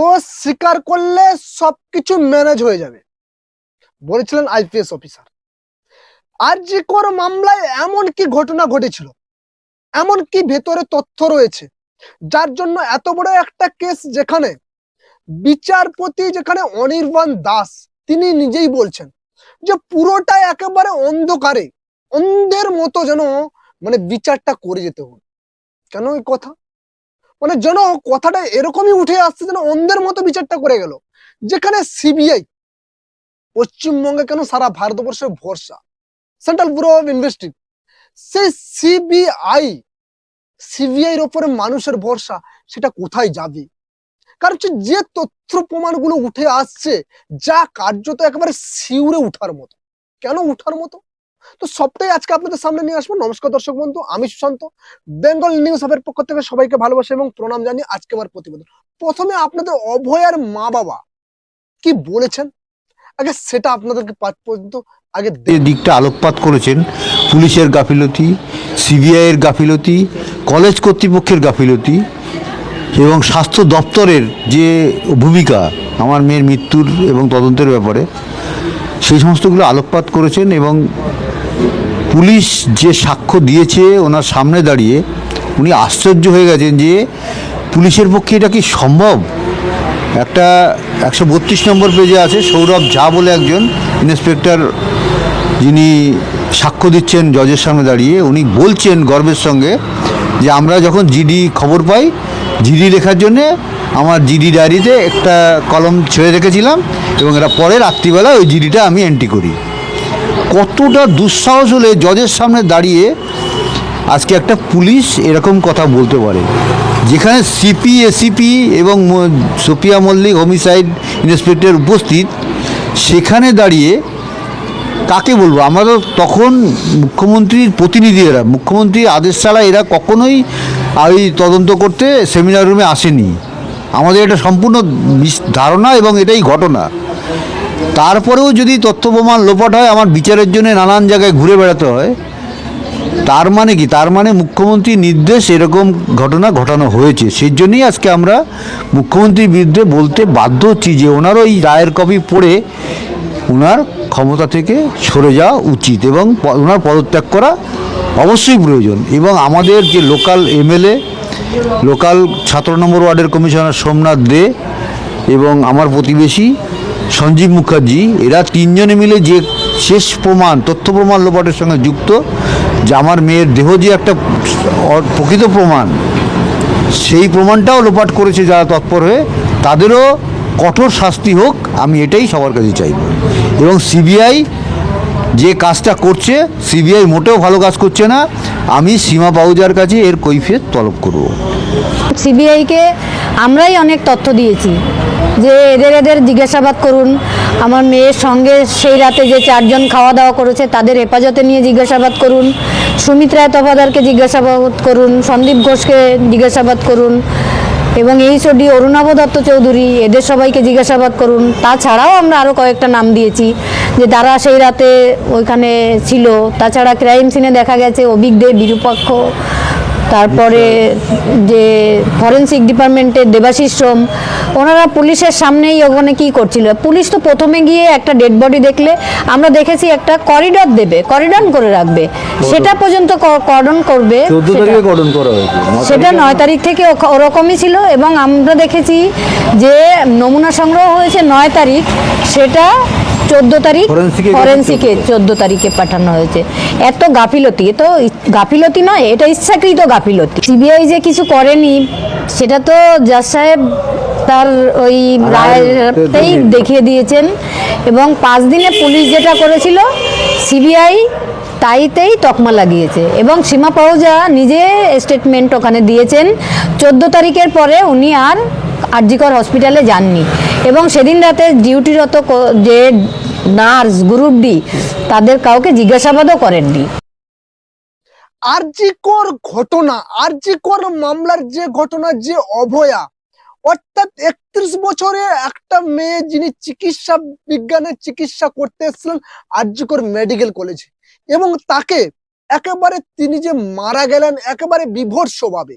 দোষ স্বীকার করলে সবকিছু ম্যানেজ হয়ে যাবে। বলেছিলেন আইপিএস অফিসার। আর যে কর মামলায় এমন কি ঘটনা ঘটেছিল, এমন কি ভেতরে তথ্য রয়েছে, যার জন্য এত বড় একটা কেস যেখানে বিচারপতি যেখানে অনির্বাণ দাস, তিনি নিজেই বলছেন যে পুরোটাই একেবারে অন্ধকারে, অন্ধের মতো যেন মানে বিচারটা করে যেতে হবে। কেন এই কথা? মানে যেন কথাটা এরকমই উঠে আসছে যেন অন্ধের মতো বিচারটা করে গেল। যেখানে সিবিআই পশ্চিমবঙ্গে কেন সারা ভারতবর্ষের ভরসা? সেন্ট্রাল ব্যুরো অফ ইনভেস্টিং সেই সিবিআই সিবিআই এর ওপরে মানুষের ভরসা, সেটা কোথায় যাবে? কারণ হচ্ছে যে তথ্য প্রমাণগুলো উঠে আসছে, যা কার্যত একেবারে শিউরে উঠার মতো। কেন উঠার মতো? তো সবটাই আজকে আপনাদের সামনে নিয়ে আসব। নমস্কার দর্শক বন্ধু, আমি সুশান্ত। বেঙ্গল নিউজ হাবের পক্ষ থেকে সবাইকে ভালোবাসা এবং প্রণাম জানিয়ে আজকে আমার প্রতিবেদন। প্রথমে আপনাদের অভয়ার মা বাবা কি বলেছেন? আগে সেটা আপনাদেরকে পাঁচ পর্যন্ত আগে দিকটা আলোকপাত করেছেন। পুলিশের গাফিলতি সিবিআইয়ের গাফিলতি, কলেজ কর্তৃপক্ষের গাফিলতি এবং স্বাস্থ্য দপ্তরের যে ভূমিকা, আমার মেয়ের মৃত্যুর এবং তদন্তের ব্যাপারে, সেই সমস্তগুলো আলোকপাত করেছেন এবং পুলিশ যে সাক্ষ্য দিয়েছে ওনার সামনে দাঁড়িয়ে, উনি আশ্চর্য হয়ে গেছেন যে পুলিশের পক্ষে এটা কি সম্ভব? একটা একশো বত্রিশ নম্বর পেজে আছে, সৌরভ ঝা বলে একজন ইন্সপেক্টর, যিনি সাক্ষ্য দিচ্ছেন জজের সামনে দাঁড়িয়ে, উনি বলছেন গর্বের সঙ্গে যে আমরা যখন জিডি খবর পাই, জিডি লেখার জন্যে আমার জিডি ডায়েরিতে একটা কলম ছেড়ে রেখেছিলাম এবং এটা পরে রাত্রিবেলা ওই জিডিটা আমি এন্ট্রি করি। কতটা দুঃসাহস হলে জজের সামনে দাঁড়িয়ে, আজকে একটা পুলিশ এরকম কথা বলতে পারে। যেখানে সিপি, এসিপি এবং সোফিয়া মল্লিক হোমিসাইড ইন্সপেক্টর উপস্থিত, সেখানে দাঁড়িয়ে কাকে বলব? আমরা তো তখন মুখ্যমন্ত্রীর প্রতিনিধি এরা। মুখ্যমন্ত্রীর আদেশ ছাড়া এরা কখনোই ওই তদন্ত করতে সেমিনার রুমে আসেনি। আমাদের এটা সম্পূর্ণ ধারণা এবং এটাই ঘটনা। তারপরেও যদি তথ্য প্রমাণ লোপাট হয়, আমার বিচারের জন্য নানান জায়গায় ঘুরে বেড়াতে হয়। তার মানে কি? তার মানে মুখ্যমন্ত্রীর নির্দেশ এরকম ঘটনা ঘটানো হয়েছে। সেই জন্যই আজকে আমরা মুখ্যমন্ত্রীর বিরুদ্ধে বলতে বাধ্য হচ্ছি যে ওনার ওই রায়ের কপি পড়ে ওনার ক্ষমতা থেকে সরে যাওয়া উচিত এবং ওনার পদত্যাগ করা অবশ্যই প্রয়োজন এবং আমাদের যে লোকাল এমএলএ, লোকাল সতেরো নম্বর ওয়ার্ডের কমিশনার সোমনাথ দে এবং আমার প্রতিবেশী সঞ্জীব মুখার্জি, এরা তিনজনে মিলে যে শেষ প্রমাণ, তথ্য প্রমাণ লোপাটের সঙ্গে যুক্ত, যে আমার মেয়ের দেহ যে একটা প্রকৃত প্রমাণ, সেই প্রমাণটাও লোপাট করেছে যারা তৎপর হয়ে, তাদেরও কঠোর শাস্তি হোক, আমি এটাই সবার কাছে চাইব। এবং সিবিআই যে কাজটা করছে, সিবিআই মোটেও ভালো কাজ করছে না, আমি সীমা পাউজার কাছে এর কৈফিয়ত তলব করব। সিবিআইকে আমরাই অনেক তথ্য দিয়েছি। যে এদের এদের জিজ্ঞাসাবাদ করুন। আমার মেয়ের সঙ্গে সেই রাতে যে চারজন খাওয়া দাওয়া করেছে, তাদের হেফাজতে নিয়ে জিজ্ঞাসাবাদ করুন। সুমিত রায় তফাদারকে জিজ্ঞাসাবাদ করুন, সন্দীপ ঘোষকে জিজ্ঞাসাবাদ করুন এবং এইচওডি অরুণাভ দত্ত চৌধুরী, এদের সবাইকে জিজ্ঞাসাবাদ করুন। তাছাড়াও আমরা আরও কয়েকটা নাম দিয়েছি যে তারা সেই রাতে ওইখানে ছিল। তাছাড়া ক্রাইম সিনে দেখা গেছে অভিক দে, বিরূপাক্ষ তারপরে যে ফরেন্সিক ডিপার্টমেন্টের দেবাশিস শ্রম ওনারা পুলিশের সামনেই ওখানে কি করছিল? পুলিশ তো প্রথমে গিয়ে একটা ডেড বডি দেখলে আমরা দেখেছি একটা করিডর দেবে করিডর করে রাখবে। সেটা পর্যন্ত কর্ডন করবে সেটা- নয় তারিখ থেকে ওরকমই ছিল এবং আমরা দেখেছি যে নমুনা সংগ্রহ হয়েছে নয় তারিখ সেটা চোদ্দ তারিখ ফরেন্সিকে চোদ্দ তারিখে পাঠানো হয়েছে। এত গাফিলতি এ তো গাফিলতি নয় এটা ইচ্ছাকৃত গাফিলতি। সিবিআই যে কিছু করেনি সেটা তো জাজ সাহেব তার ওই রায়তেই দেখিয়ে দিয়েছেন এবং পাঁচ দিনে পুলিশ যেটা করেছিল সিবিআই তাইতেই তকমা লাগিয়েছে। এবং সীমা পাউজা নিজে স্টেটমেন্ট ওখানে দিয়েছেন চোদ্দ তারিখের পরে উনি আর আরজিকর হসপিটালে যাননি। এবং সেদিন রাতে ডিউটিরত যে নার্স গ্রুপ ডি তাদের কাউকে জিজ্ঞাসাবাদও করেননি। আরজিকর ঘটনা, আরজিকর মামলার যে ঘটনা, যে অভয়া, অর্থাৎ একত্রিশ বছরে একটা মেয়ে যিনি চিকিৎসা, বিজ্ঞানের চিকিৎসা করতে এসেছিলেন আরজিকর মেডিকেল কলেজে এবং তাকে একেবারে তিনি যে মারা গেলেন, একেবারে বিভৎসভাবে,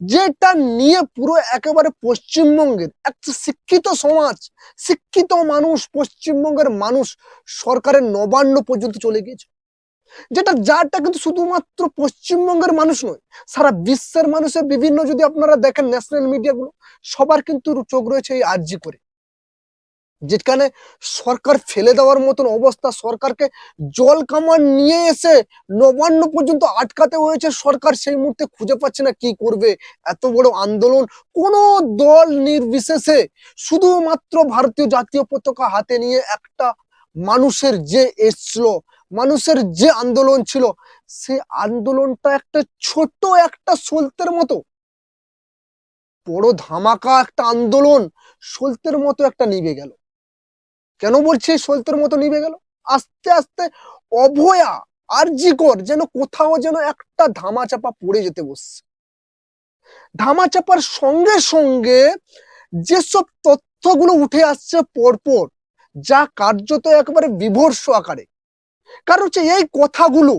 যেটা নিয়ে পুরো একেবারে পশ্চিমবঙ্গের একটা শিক্ষিত সমাজ, শিক্ষিত মানুষ, পশ্চিমবঙ্গের মানুষ সরকারের নবান্ন পর্যন্ত চলে গিয়েছে। যেটা যারটা কিন্তু শুধুমাত্র পশ্চিমবঙ্গের মানুষ নয়, সারা বিশ্বের মানুষের বিভিন্ন যদি আপনারা দেখেন ন্যাশনাল মিডিয়াগুলো সবার কিন্তু চোখ রয়েছে এই আর্জি করে। যেখানে সরকার ফেলে দেওয়ার মতন অবস্থা, সরকারকে জল কামান নিয়ে এসে নবান্ন পর্যন্ত আটকাতে হয়েছে সরকার, সেই মুহূর্তে খুঁজে পাচ্ছে না কি করবে। এত বড় আন্দোলন, কোন দল নির্বিশেষে শুধুমাত্র ভারতীয় জাতীয় পতাকা হাতে নিয়ে একটা মানুষের যে এসছিল মানুষের যে আন্দোলন ছিল সেই আন্দোলনটা একটা ছোট একটা সলতের মতো। বড় ধামাকা একটা আন্দোলন সলতের মতো একটা নিভে গেল। কেন বলছি সলতের মতো নিভে গেল? আস্তে আস্তে অভয়া আর জিকর যেন কোথাও যেন একটা ধামাচাপা পড়ে যেতে বসছে। ধামাচাপার সঙ্গে সঙ্গে যেসব তথ্যগুলো উঠে আসছে পরপর, যা কার্যত একেবারে বিভর্ষ আকারে কারণ হচ্ছে এই কথাগুলো,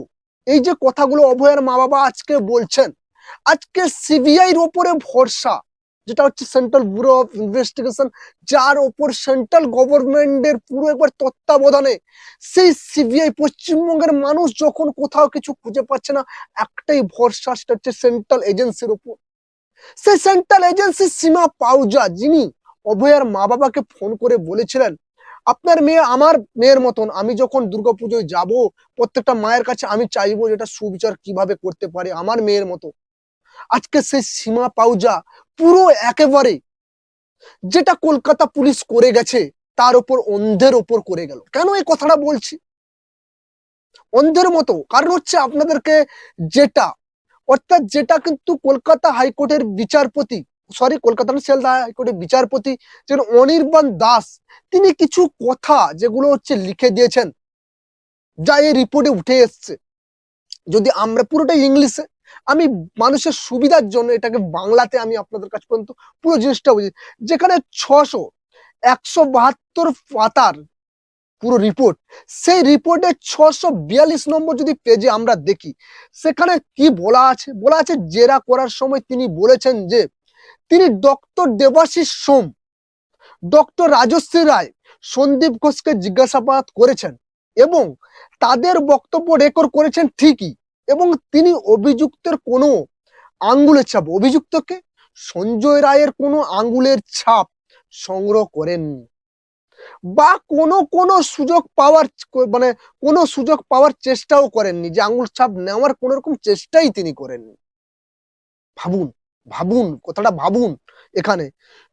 এই যে কথাগুলো অভয়ের মা বাবা আজকে বলছেন, আজকে সিবিআইর ওপরে ভরসা, যেটা হচ্ছে সেন্ট্রাল ব্যুরো অফ ইনভেস্টিগেশন যার ওপর সেন্ট্রাল গভর্নমেন্টের পুরো একবার তত্ত্বাবধানে, সেই সিবিআই পশ্চিমবঙ্গের মানুষ যখন কোথাও কিছু খুঁজে পাচ্ছে না, একটাই ভরসা, সেটা হচ্ছে সেন্ট্রাল এজেন্সির ওপর। সেই সেন্ট্রাল এজেন্সি সীমা পাউজা যিনি অভয়ার মা বাবাকে ফোন করে বলেছিলেন আপনার মেয়ে আমার মেয়ের মতন, আমি যখন দুর্গাপুজোয় যাব, প্রত্যেকটা মায়ের কাছে আমি চাইব যেটা সুবিচার কীভাবে করতে পারে আমার মেয়ের মতো। আজকে সেই সীমা পাউজা পুরো একেবারে যেটা কলকাতা পুলিশ করে গেছে, তার উপর অন্ধের ওপর করে গেল। কেন এই কথাটা বলছি? অন্ধের মতো। কারণ হচ্ছে আপনাদেরকে যেটা, অর্থাৎ যেটা কিন্তু কলকাতা হাইকোর্টের বিচারপতি সরি কলকাতা শিয়ালদা হাইকোর্টের বিচারপতি যেন অনির্বাণ দাস, তিনি কিছু কথা যেগুলো হচ্ছে লিখে দিয়েছেন, যা এই রিপোর্টে উঠে এসছে। যদি আমরা পুরোটাই ইংলিশে আমি মানুষের সুবিধার জন্য এটাকে বাংলাতে আমি আপনাদের কাছে পর্যন্ত পুরো জিনিসটা বুঝি যেখানে ছশো, একশো বাহাত্তর পাতার পুরো রিপোর্ট সেই রিপোর্টে ছশো বিয়াল্লিশ নম্বর যদি পেজে আমরা দেখি, সেখানে কি বলা আছে? বলা আছে, জেরা করার সময় তিনি বলেছেন যে তিনি ডক্টর দেবাশিস সোম, ডক্টর রাজশ্রী রায়, সন্দীপ ঘোষকে জিজ্ঞাসাবাদ করেছেন এবং তাদের বক্তব্য রেকর্ড করেছেন ঠিকই এবং তিনি অভিযুক্তের কোনো আঙ্গুলের ছাপ, অভিযুক্তকে সঞ্জয় রায়ের কোনো আঙ্গুলের ছাপ সংগ্রহ করেননি বা কোনো কোনো সুযোগ পাওয়ার মানে কোনো সুযোগ পাওয়ার চেষ্টাও করেননি যে আঙ্গুল ছাপ নেওয়ার কোনো রকম চেষ্টাই তিনি করেননি। ভাবুন ভাবুন, কথাটা ভাবুন এখানে।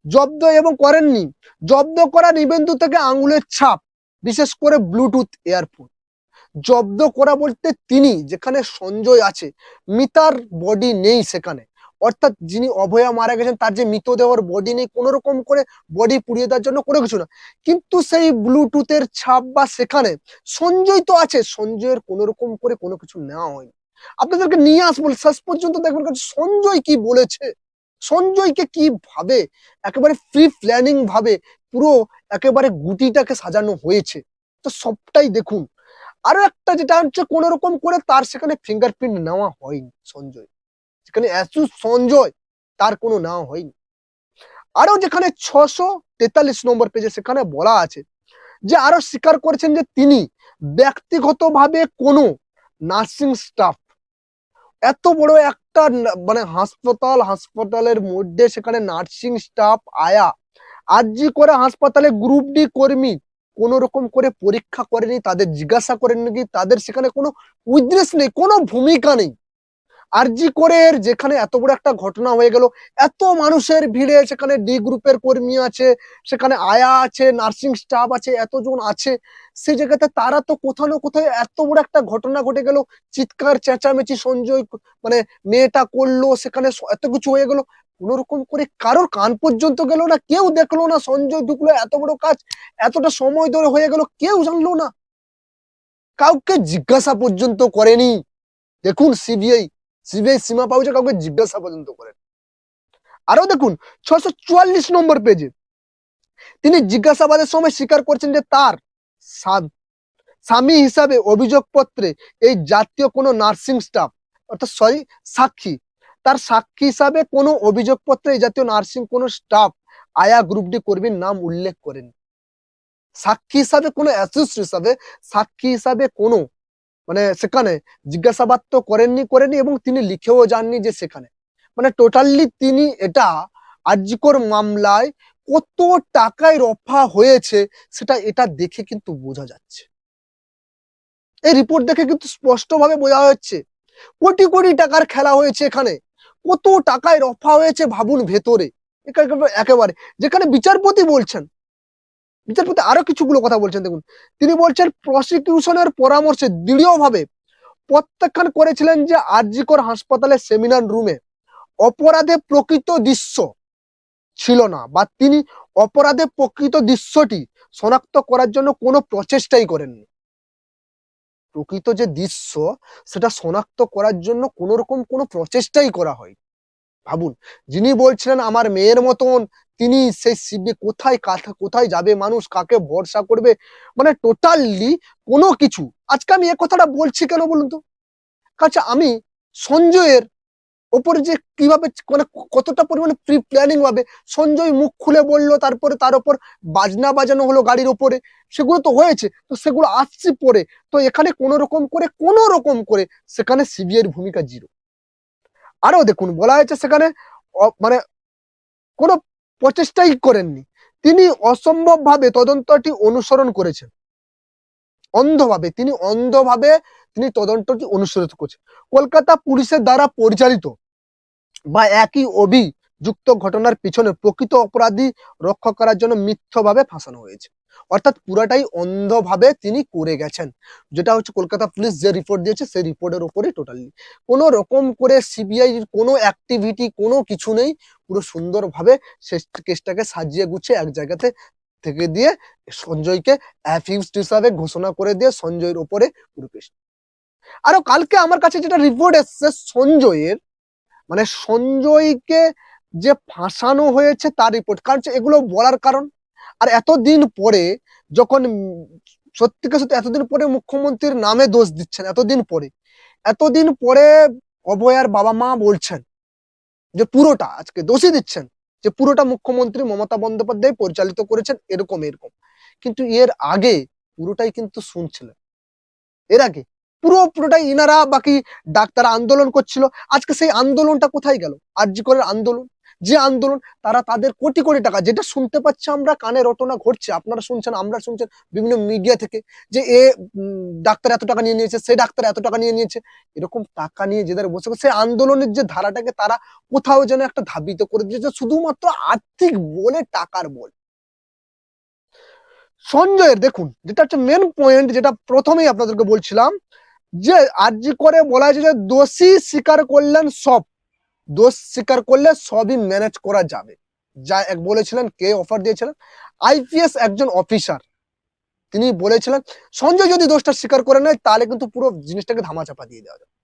জব্দ এবং করেননি। জব্দ করা নিবেন্দু থেকে আঙ্গুলের ছাপ, বিশেষ করে ব্লুটুথ এয়ারফোন। জব্দ করা বলতে তিনি, যেখানে সঞ্জয় আছে, মিতার বডি নেই সেখানে। অর্থাৎ যিনি অভয়া মারা গেছেন, তার যে মৃতদেহর বডি নেই কোনো রকম করে বডি পুড়িয়ে দেওয়ার জন্য কোনো কিছু না। কিন্তু সেই ব্লুটুথের ছাপ বা সেখানে সঞ্জয় তো আছে, সঞ্জয়ের কোনো রকম করে কোনো কিছু নেওয়া হয়নি। আপনাদেরকে নিয়ে আসব শেষ পর্যন্ত দেখবেন সঞ্জয় কি বলেছে? সঞ্জয়কে কি ভাবে? একেবারে ফ্রি প্ল্যানিং ভাবে পুরো একেবারে গুটিটাকে সাজানো হয়েছে। তো সবটাই দেখুন। আরও একটা যেটা হচ্ছে কোন রকম করে তার সেখানে ফিঙ্গারপ্রিন্ট নেওয়া হয়নি সঞ্জয়। সেখানে অ্যাসু সঞ্জয়, তার কোনো নেওয়া হয়নি। আরও যেখানে ছশো তেতাল্লিশ নম্বর পেজে সেখানে বলা আছে যে, আরও স্বীকার করেছেন যে তিনি ব্যক্তিগতভাবে কোনো নার্সিং স্টাফ এত বড় একটা মানে হাসপাতাল, হাসপাতালের মধ্যে সেখানে নার্সিং স্টাফ আয়া। আর জি করে হাসপাতালে গ্রুপ ডি কর্মী, কোন রকম করে পরীক্ষা করেনি, তাদের জিজ্ঞাসা করেনি তাদের সেখানে কোনো উদ্দেশ্য নেই, কোনো ভূমিকা নেই। আরজি করে যেখানে এত বড় একটা ঘটনা হয়ে গেল। এত মানুষের ভিড়ে, সেখানে ডি গ্রুপের কর্মী আছে, সেখানে আয়া আছে, নার্সিং স্টাফ আছে, এতজন আছে। সেই জায়গাতে তারা তো কোথাও না কোথাও এত বড় একটা ঘটনা ঘটে গেল। চিৎকার, চেঁচামেচি, সঞ্জয় মানে মেয়েটা করল, সেখানে এত কিছু হয়ে গেল। কোন রকম করে কারোর কান পর্যন্ত গেল না, কেউ দেখল না, সঞ্জয় ঢুকলো, এত বড় কাজ, এতটা সময় ধরে হয়ে গেল, কেউ জানলো না। কাউকে জিজ্ঞাসা পর্যন্ত করেনি। দেখুন, সিবিআই সিবিআই সীমা পাউচে কাউকে জিজ্ঞাসা পর্যন্ত করেন আরও দেখুন ছশো চুয়াল্লিশ নম্বর পেজে তিনি জিজ্ঞাসাবাদের সময় স্বীকার করছেন যে তার স্বামী হিসাবে অভিযোগপত্রে এই জাতীয় কোনো নার্সিং স্টাফ, অর্থাৎ সরি, সাক্ষী, তার সাক্ষী হিসাবে কোনো অভিযোগপত্রে এই জাতীয় নার্সিং কোনো স্টাফ আয়া গ্রুপ ডি কর্মীর নাম উল্লেখ করেন। সাক্ষী হিসাবে কোনো অ্যাসিস্ট হিসাবে, সাক্ষী হিসাবে কোনো মানে সেখানে জিজ্ঞাসাবাদ তো করেননি করেনি এবং তিনি লিখেও যাননি যে সেখানে। মানে টোটালি তিনি এটা আর্যিকর মামলায় কত টাকায় রফা হয়েছে সেটা এটা দেখে কিন্তু বোঝা যাচ্ছে। এই রিপোর্ট দেখে কিন্তু স্পষ্টভাবে বোঝা যাচ্ছে। কোটি কোটি টাকার খেলা হয়েছে এখানে। কত টাকায় রফা হয়েছে ভাবুন ভেতরে। একেবারে। যেখানে বিচারপতি বলছেন বিচারপতি আরও কিছুগুলো কথা বলছেন, দেখুন। তিনি বলছেন প্রসিকিউশনের পরামর্শে দৃঢ়ভাবে প্রত্যাখ্যান করেছিলেন যে আরজিকর হাসপাতালের সেমিনার রুমে অপরাধে প্রকৃত দৃশ্য ছিল না বা তিনি অপরাধে প্রকৃত দৃশ্যটি শনাক্ত করার জন্য কোনো প্রচেষ্টাই করেননি। প্রকৃত যে দৃশ্য, সেটা শনাক্ত করার জন্য কোনো রকম কোনো প্রচেষ্টাই করা হয় ভাবুন, যিনি বলছিলেন আমার মেয়ের মতন, তিনি সেই শিবে কোথায় কাথা কোথায় যাবে মানুষ, কাকে ভরসা করবে? মানে টোটালি কোনো কিছু। আজকে আমি এ কথাটা বলছি কেন বলুন তো? আচ্ছা আমি সঞ্জয়ের ওপরে যে কীভাবে মানে কতটা পরিমাণে প্রি প্ল্যানিং ভাবে সঞ্জয় মুখ খুলে বলল, তারপরে তার ওপর বাজনা বাজানো হলো গাড়ির ওপরে। সেগুলো তো হয়েছে, তো সেগুলো আসছে পরে। তো এখানে কোনো রকম করে, কোনো রকম করে সেখানে সিবিআইয়ের ভূমিকা জিরো আরও দেখুন, বলা হয়েছে সেখানে মানে কোনো প্রচেষ্টাই করেননি। তিনি অসম্ভব ভাবে তদন্তটি অনুসরণ করেছেন। অন্ধভাবে, তিনি অন্ধভাবে তিনি তদন্তটি অনুসরণ করছেন। কলকাতা পুলিশের দ্বারা পরিচালিত বা একই অভিযুক্ত ঘটনার পিছনে প্রকৃত অপরাধী রক্ষা করার জন্য মিথ্যভাবে ফাঁসানো হয়েছে। অর্থাৎ পুরাটাই অন্ধভাবে তিনি করে গেছেন। যেটা হচ্ছে কলকাতা পুলিশ যে রিপোর্ট দিয়েছে, সেই রিপোর্টের উপরেই টোটালি কোনো রকম করে সিবিআই কোনো অ্যাক্টিভিটি কোনো কিছু নেই। পুরো সুন্দরভাবে সে কেসটাকে সাজিয়ে গুছিয়ে এক জায়গাতে থেকে দিয়ে সঞ্জয়কে অ্যাফিউজড হিসাবে ঘোষণা করে দিয়ে সঞ্জয়ের ওপরে পুরো কেস আরও কালকে আমার কাছে যেটা রিপোর্ট এসছে সঞ্জয়ের মানে সঞ্জয়কে যে ফাঁসানো হয়েছে তার রিপোর্ট কারণ এগুলো বলার কারণ। আর এতদিন পরে যখন উম সত্যিকে সত্যি এতদিন পরে মুখ্যমন্ত্রীর নামে দোষ দিচ্ছেন, এতদিন পরে এতদিন পরে অভয়ার বাবা মা বলছেন যে পুরোটা, আজকে দোষী দিচ্ছেন, যে পুরোটা মুখ্যমন্ত্রী মমতা বন্দ্যোপাধ্যায় পরিচালিত করেছেন এরকম এরকম। কিন্তু এর আগে পুরোটাই কিন্তু শুনছিলেন। এর আগে পুরো, পুরোটাই ইনারা বাকি ডাক্তার আন্দোলন করছিল। আজকে সেই আন্দোলনটা কোথায় গেল? আরজি আন্দোলন? যে আন্দোলন, তারা তাদের কোটি কোটি টাকা, যেটা শুনতে পাচ্ছি আমরা, কানে রটনা ঘটছে। আপনারা শুনছেন, আমরা শুনছেন বিভিন্ন মিডিয়া থেকে যে এ ডাক্তার এত টাকা নিয়ে নিয়েছে, সে ডাক্তার এত টাকা নিয়ে নিয়েছে। এরকম টাকা নিয়ে যেদের বসে সেই আন্দোলনের যে ধারাটাকে তারা কোথাও যেন একটা ধাবিত করে দিয়েছে শুধুমাত্র আর্থিক বলে টাকার বল। সঞ্জয়ের, দেখুন, যেটা হচ্ছে মেন পয়েন্ট যেটা প্রথমেই আপনাদেরকে বলছিলাম, যে আরজি করে বলা হয়েছে যে দোষী স্বীকার করলেন সব। দোষ স্বীকার করলে সবই ম্যানেজ করা যাবে। যা এক বলেছিলেন, কে অফার দিয়েছিলেন? আইপিএস একজন অফিসার তিনি বলেছিলেন, সঞ্জয় যদি দোষটা স্বীকার করে নেয়, তাহলে কিন্তু পুরো জিনিসটাকে ধামাচাপা দিয়ে দেওয়া যাবে।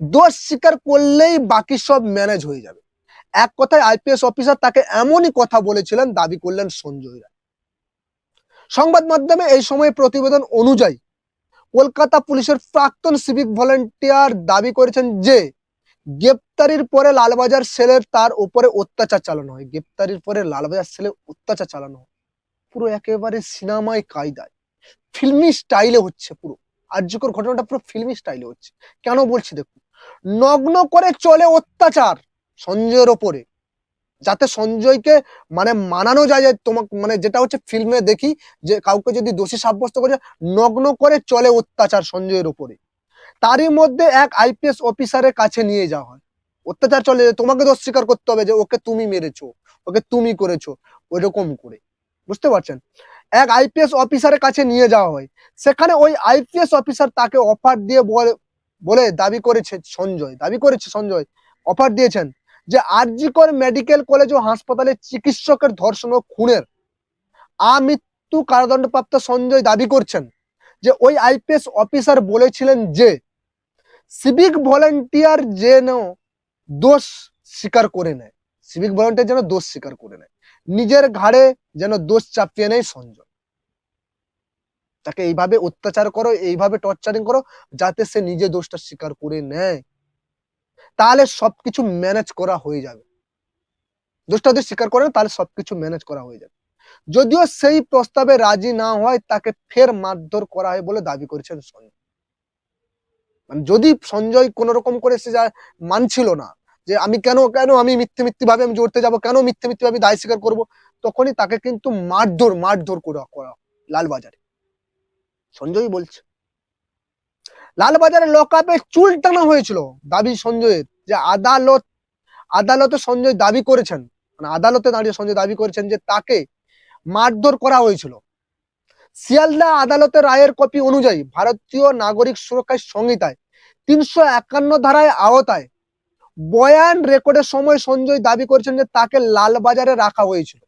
দোষ স্বীকার করলেই বাকি সব ম্যানেজ হয়ে যাবে। এক কথায় আইপিএস অফিসার তাকে এমনই কথা বলেছিলেন, দাবি করলেন সঞ্জয় রায় সংবাদ মাধ্যমে এই সময় প্রতিবেদন অনুযায়ী কলকাতা পুলিশের প্রাক্তন সিভিক ভলেন্টিয়ার দাবি করেছেন যে গ্রেপ্তারির পরে লালবাজার সেলের তার উপরে অত্যাচার চালানো হয়। গ্রেপ্তারির পরে লালবাজার সেলে অত্যাচার চালানো হয়। পুরো একেবারে সিনেমায় কায়দায়। ফিল্মি স্টাইলে হচ্ছে পুরো। আর্যকর ঘটনাটা পুরো ফিল্মি স্টাইলে হচ্ছে। কেন বলছি দেখুন? নগ্ন করে চলে অত্যাচার সঞ্জয়ের ওপরে। যাতে সঞ্জয়কে মানে মানানো যায় তোমাকে মানে যেটা হচ্ছে ফিল্মে দেখি যে কাউকে যদি দোষী সাব্যস্ত করে, নগ্ন করে চলে অত্যাচার সঞ্জয়ের উপরে তারই মধ্যে এক আইপিএস অফিসারের কাছে নিয়ে যাওয়া হয়। অত্যাচার চলে তোমাকে তো স্বীকার করতে হবে যে ওকে তুমি মেরেছো, ওকে তুমি করেছ, ওইরকম করে। বুঝতে পারছেন? এক আইপিএস অফিসারের কাছে নিয়ে যাওয়া হয়। সেখানে ওই আইপিএস অফিসার তাকে অফার দিয়ে বলে বলে দাবি করেছে সঞ্জয়, দাবি করেছে সঞ্জয় অফার দিয়েছেন যে আরজিকর মেডিকেল কলেজ ও হাসপাতালে চিকিৎসকের ধর্ষণ ও খুনের আমৃত্যু কারাদণ্ডপ্রাপ্ত সঞ্জয় দাবি করছেন যে ওই আইপিএস অফিসার বলেছিলেন যে সিভিক ভলেন্টিয়ার যেন দোষ স্বীকার করে নেয়। সিভিক ভলেন্টিয়ার যেন দোষ স্বীকার করে নেয়। নিজের ঘাড়ে যেন দোষ চাপিয়ে নেয় সঞ্জয় তাকে এইভাবে অত্যাচার করো, এইভাবে টর্চারিং করো, যাতে সে নিজে দোষটা স্বীকার করে নেয়। তাহলে সবকিছু ম্যানেজ করা হয়ে যাবে। দোষটা যদি স্বীকার করেন তাহলে সবকিছু ম্যানেজ করা হয়ে যাবে। যদিও সেই প্রস্তাবে রাজি না হয়, তাকে ফের মারধর করা হয় বলে দাবি করেছেন সঞ্জয় মানে যদি সঞ্জয় কোন রকম করে সে যা মানছিল না, যে আমি কেন কেন আমি মিথ্যে মিথ্যে ভাবে আমি জড়তে যাব, কেন মিথ্যে মিথ্যে ভাবে দায় স্বীকার করব, তখনই তাকে কিন্তু মারধর মারধর করা করা লালবাজারে। সঞ্জয় বলছে। লালবাজারে লকআপে চুল টানা হয়েছিল দাবি সঞ্জয়ের, যে আদালত, আদালতে সঞ্জয় দাবি করেছেন মানে আদালতে দাঁড়িয়ে সঞ্জয় দাবি করেছেন যে তাকে মারধর করা হয়েছিল। শিয়ালদা আদালতের রায়ের কপি অনুযায়ী ভারতীয় নাগরিক সুরক্ষা সংহিতায় তিনশো একান্ন ধারায় আওতায় বয়ান রেকর্ডের সময় সঞ্জয় দাবি করেছেন যে তাকে লালবাজারে রাখা হয়েছিল।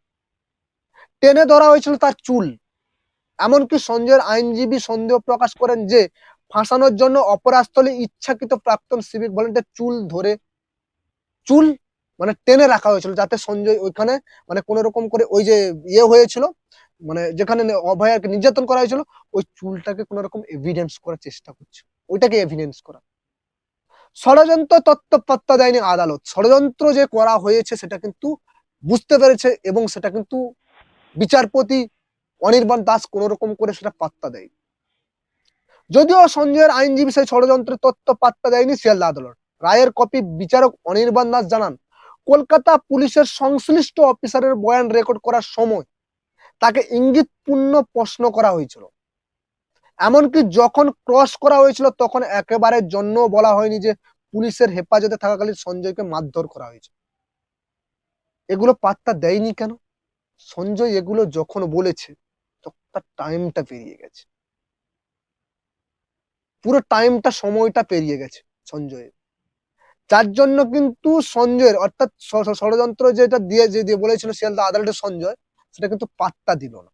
টেনে ধরা হয়েছিল তার চুল। এমনকি সঞ্জয়ের আইনজীবী সন্দেহ প্রকাশ করেন যে ফাঁসানোর জন্য অপরাধস্থলে ইচ্ছাকৃত প্রাক্তন সিভিক ভলেন্টিয়ার চুল ধরে চুল মানে টেনে রাখা হয়েছিল যাতে সঞ্জয় ওইখানে মানে কোন রকম করে ওই যে ইয়ে হয়েছিল মানে যেখানে অভয়াকে নির্যাতন করা হয়েছিল, ওই চুলটাকে কোন রকম এভিডেন্স করার চেষ্টা করছে। ওইটাকে এভিডেন্স করা। ষড়যন্ত্র তত্ত্ব পাত্তা দেয়নি আদালত। ষড়যন্ত্র যে করা হয়েছে, সেটা কিন্তু বুঝতে পেরেছে এবং সেটা কিন্তু বিচারপতি অনির্বাণ দাস কোন রকম করে সেটা পাত্তা দেয় যদিও সঞ্জয়ের আইনজীবী সেই ষড়যন্ত্রের তত্ত্ব পাত্তা দেয়নি শিয়ালদা আদালত। রায়ের কপি বিচারক অনির্বাণ দাস জানান, কলকাতা পুলিশের সংশ্লিষ্ট অফিসারের বয়ান রেকর্ড করার সময় তাকে ইঙ্গিতপূর্ণ প্রশ্ন করা হয়েছিল। এমনকি যখন ক্রস করা হয়েছিল, তখন একেবারে জন্য বলা হয়নি যে পুলিশের হেফাজতে থাকাকালীন সঞ্জয়কে মারধর করা হয়েছে। এগুলো পাত্তা দেয়নি কেন? সঞ্জয় এগুলো যখন বলেছে তার টাইমটা পেরিয়ে গেছে। পুরো টাইমটা সময়টা পেরিয়ে গেছে সঞ্জয়ের। যার জন্য কিন্তু সঞ্জয়ের, অর্থাৎ ষড়যন্ত্র যেটা দিয়ে, যে দিয়ে বলেছিল, শিয়ালদা আদালতের সঞ্জয় সেটা কিন্তু পাত্তা দিল না।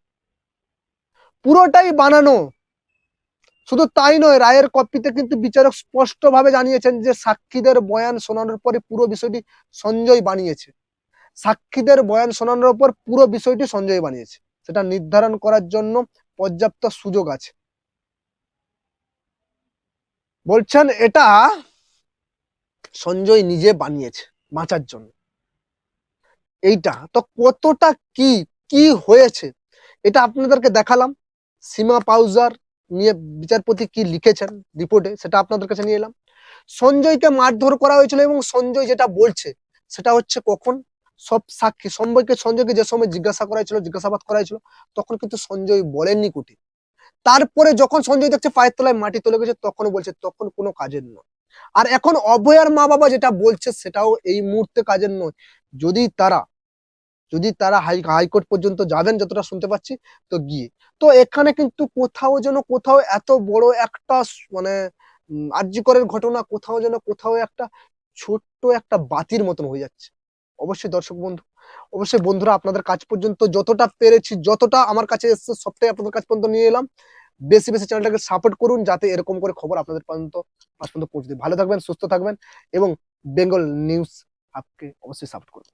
পুরোটাই বানানো। শুধু তাই নয়, রায়ের কপিতে কিন্তু বিচারক স্পষ্টভাবে জানিয়েছেন যে সাক্ষীদের বয়ান শোনানোর পরে পুরো বিষয়টি সঞ্জয় বানিয়েছে। সাক্ষীদের বয়ান শোনানোর পর পুরো বিষয়টি সঞ্জয় বানিয়েছে। সেটা নির্ধারণ করার জন্য পর্যাপ্ত সুযোগ আছে। বলছেন, এটা সঞ্জয় নিজে বানিয়েছে বাঁচার জন্য। এইটা, তো কতটা কি কি হয়েছে? এটা আপনাদেরকে দেখালাম। সীমা পাউজার নিয়ে বিচারপতি কি লিখেছেন রিপোর্টে, সেটা আপনাদের কাছে নিয়ে এলাম। সঞ্জয়কে মারধর করা হয়েছিল এবং সঞ্জয় যেটা বলছে, সেটা হচ্ছে কখন? সব সাক্ষী সঞ্জয়কে সঞ্জয়কে যে সময় জিজ্ঞাসা করা হয়েছিল, জিজ্ঞাসাবাদ করা হয়েছিল, তখন কিন্তু সঞ্জয় বলেননি কুটি তারপরে যখন সঞ্জয় দেখছে পায়ের তলায় মাটি তুলে গেছে, তখন বলছে, তখন কোনো কাজের নয়। আর এখন অভয়ার মা বাবা যেটা বলছে, সেটাও এই মুহূর্তে কাজের নয়। যদি তারা যদি তারা হাই হাইকোর্ট পর্যন্ত যাবেন যতটা শুনতে পাচ্ছি, তো গিয়ে। তো এখানে কিন্তু কোথাও যেন, কোথাও এত বড় একটা মানে আর্যিকরের ঘটনা, কোথাও যেন, কোথাও একটা ছোট্ট একটা বাতির মতন হয়ে যাচ্ছে। অবশ্যই দর্শক বন্ধু, অবশ্যই বন্ধুরা, আপনাদের কাজ পর্যন্ত যতটা পেরেছি, যতটা আমার কাছে এসছে, সবটাই আপনাদের কাছ পর্যন্ত নিয়ে এলাম। বেশি বেশি চ্যানেলটাকে সাপোর্ট করুন, যাতে এরকম করে খবর আপনাদের পর্যন্ত পর্যন্ত পৌঁছে দেয়। ভালো থাকবেন, সুস্থ থাকবেন, এবং বেঙ্গল নিউজ আপকে অবশ্যই সাপোর্ট করুন।